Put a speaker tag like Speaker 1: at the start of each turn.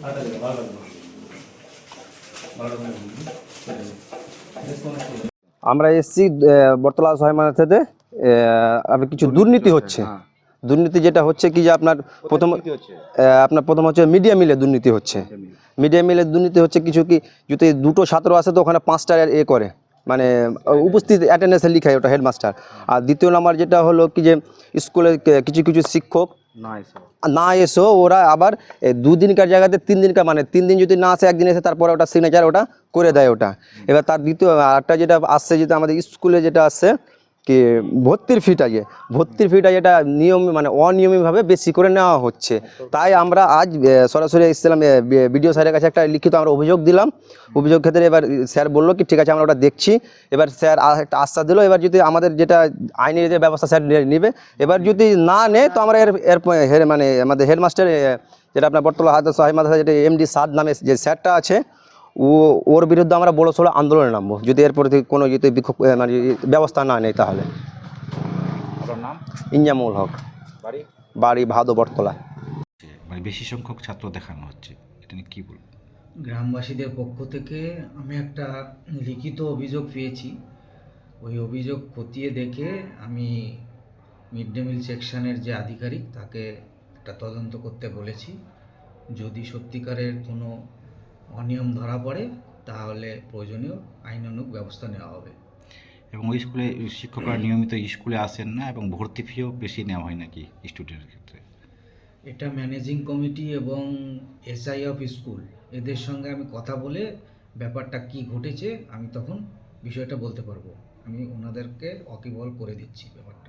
Speaker 1: Gracias. আমরা এসছি বর্তলা সহায়মানা থেকে। আপনার কিছু দুর্নীতি হচ্ছে দুর্নীতি যেটা হচ্ছে কি যে আপনার প্রথম আপনার প্রথম হচ্ছে মিডিয়া মিলে দুর্নীতি হচ্ছে। মিডিয়া মিলে। দুর্নীতি হচ্ছে কিছু কি যদি দুটো ছাত্র আসে তো ওখানে পাঁচটা এ করে। মানে উপস্থিত অ্যাটেন্ডেন্সে লিখায় ওটা হেডমাস্টার আর দ্বিতীয় নাম্বার যেটা হলো কি যে স্কুলে কিছু কিছু শিক্ষক না এসো। ওরা আবার দুদিনকার জায়গাতে তিন দিনকার মানে তিন দিন যদি না আসে একদিন এসে তারপরে ওটা সিগনেচার ওটা করে দেয় ওটা। এবার তার দ্বিতীয় আরেকটা যেটা আসছে যেটা আমাদের স্কুলে যেটা আসছে কি ভর্তির ফিটা যে ভর্তির ফিটা যেটা নিয়ম মানে অনিয়মিতভাবে বেশি করে নেওয়া হচ্ছে। তাই আমরা আজ সরাসরি ইসলাম বিডিও স্যারের কাছে একটা লিখিত আমরা অভিযোগ দিলাম। অভিযোগ ক্ষেত্রে এবার স্যার বলল কি, ঠিক আছে, আমরা ওটা দেখছি। এবার স্যার একটা আশ্বাস দিল, এবার যদি আমাদের যেটা আইনি যে ব্যবস্থা স্যার নেবে, এবার যদি না নেয় তো আমরা এর এর মানে আমাদের হেডমাস্টার যেটা আপনার বর্তলা হাত সাহেব মাদ্রাসা, যেটা এমডি সাদ নামে যে স্যারটা আছে ও ওর বিরুদ্ধে আমরা বড় সড়ো আন্দোলনে নামবো। যদি এরপর থেকে কোনো যদি বিক্ষোভ মানে ব্যবস্থা না নেয় তাহলে। ইঞ্জামুল হক।
Speaker 2: বাড়ি?
Speaker 1: বাড়ি ভাদো বটতলা।
Speaker 2: মানে বেশি সংখ্যক ছাত্র দেখানো হচ্ছে। এটা নিয়ে কী বলব?
Speaker 3: গ্রামবাসীদের পক্ষ থেকে আমি একটা লিখিত অভিযোগ পেয়েছি। ওই অভিযোগ খতিয়ে দেখে আমি মিড ডে মিল সেকশনের যে আধিকারিক তাকে একটা তদন্ত করতে বলেছি। যদি সত্যিকারের কোনো অনিয়ম ধরা পড়ে তাহলে প্রয়োজনীয় আইনানুগ ব্যবস্থা নেওয়া হবে।
Speaker 2: এবং ওই স্কুলে শিক্ষকরা নিয়মিত স্কুলে আসেন না এবং ভর্তি ফিও বেশি নেওয়া হয় নাকি স্টুডেন্টের ক্ষেত্রে?
Speaker 3: এটা ম্যানেজিং কমিটি এবং এসআই অফ স্কুল এদের সঙ্গে আমি কথা বলে ব্যাপারটা কি ঘটেছে আমি তখন বিষয়টা বলতে পারব। আমি ওনাদেরকে অকিবল করে দিচ্ছি ব্যাপারটা।